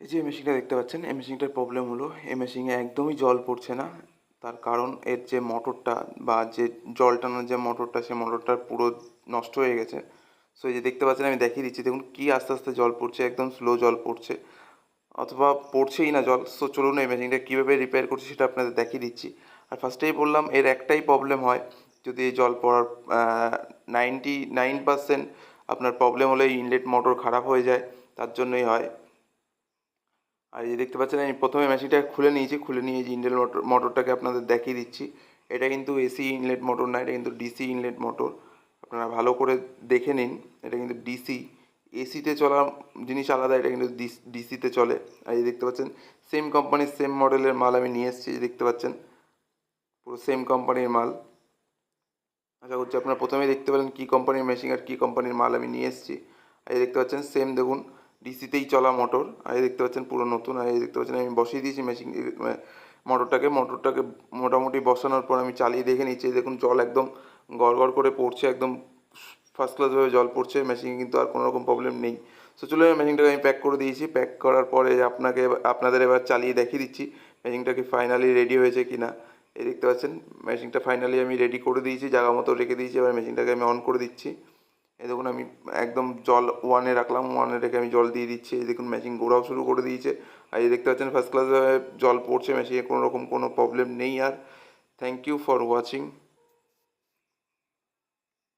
এই যে মেশিনটা দেখতে পাচ্ছেন, এই মেশিনটার প্রবলেম হলো, এই মেশিনে একদমই জল পড়ছে না। তার কারণ এর যে মোটরটা বা যে জল টানার যে মোটরটা সেই মোটরটা পুরো নষ্ট হয়ে গেছে। সো এই যে দেখতে পাচ্ছেন, আমি দেখিয়ে দিচ্ছি, দেখুন কি আস্তে আস্তে জল পড়ছে, একদম স্লো জল পড়ছে। অথবা পড়ছেই না জল। সো চলুন এই মেশিনটা কীভাবে রিপেয়ার করছি সেটা আপনাদের দেখিয়ে দিচ্ছি। আর ফার্স্টেই বললাম, এর একটাই প্রবলেম হয়, যদি জল পড়ার নাইনটি নাইন পার্সেন্ট আপনার প্রবলেম হলে ইনলেট মোটর খারাপ হয়ে যায়, তার জন্যই হয়। আর এই যে দেখতে পাচ্ছেন, আমি প্রথমে মেশিনটা খুলে নিয়েছি, খুলে নিয়ে যে ইনলেট মোটর মোটরটাকে আপনাদের দেখিয়ে দিচ্ছি। এটা কিন্তু এসি ইনলেট মোটর না, এটা কিন্তু ডিসি ইনলেট মোটর আপনারা ভালো করে দেখে নিন, এটা কিন্তু ডিসি এসিতে চলা জিনিস আলাদা, এটা কিন্তু ডিসিতে চলে। আর এই দেখতে পাচ্ছেন সেম কোম্পানির সেম মডেলের মাল আমি নিয়ে এসেছি দেখতে পাচ্ছেন, পুরো সেম কোম্পানির মাল। আশা করছি আপনারা প্রথমেই দেখতে পেলেন কী কোম্পানির মেশিন আর কী কোম্পানির মাল আমি নিয়ে এসেছি। আর এই দেখতে পাচ্ছেন সেম দেখুন ডিসিতেই চলা মোটর আর দেখতে পাচ্ছেন পুরো নতুন, আর দেখতে পাচ্ছেন আমি বসিয়ে দিয়েছি মেশিন মোটরটাকে মোটরটাকে মোটামুটি বসানোর পর আমি চালিয়ে দেখে নিচ্ছি। দেখুন, জল একদম গড়গড় করে পড়ছে, একদম ফার্স্ট ক্লাসভাবে জল পড়ছে মেশিনে কিন্তু আর কোনো রকম প্রবলেম নেই। সো চলো মেশিনটাকে আমি প্যাক করে দিয়েছি। প্যাক করার পরে আপনাকে আপনাদের এবার চালিয়ে দেখিয়ে দিচ্ছি মেশিনটা কি ফাইনালি রেডি হয়েছে কি না। এই দেখতে পাচ্ছেন মেশিনটা ফাইনালি আমি রেডি করে দিয়েছি, জায়গা মতো রেখে দিয়েছি, এবার মেশিনটাকে আমি অন করে দিচ্ছি। এই দেখুন আমি একদম জল ওয়ানে রাখলাম ওয়ানে রেখে আমি জল দিয়ে দিচ্ছি। এই দেখুন মেশিন ঘোরাও শুরু করে দিয়েছে। আর এই দেখতে পাচ্ছেন ফার্স্ট ক্লাসে জল পড়ছে মেশিনে কোনো রকম কোনো প্রবলেম নেই আর। Thank you for watching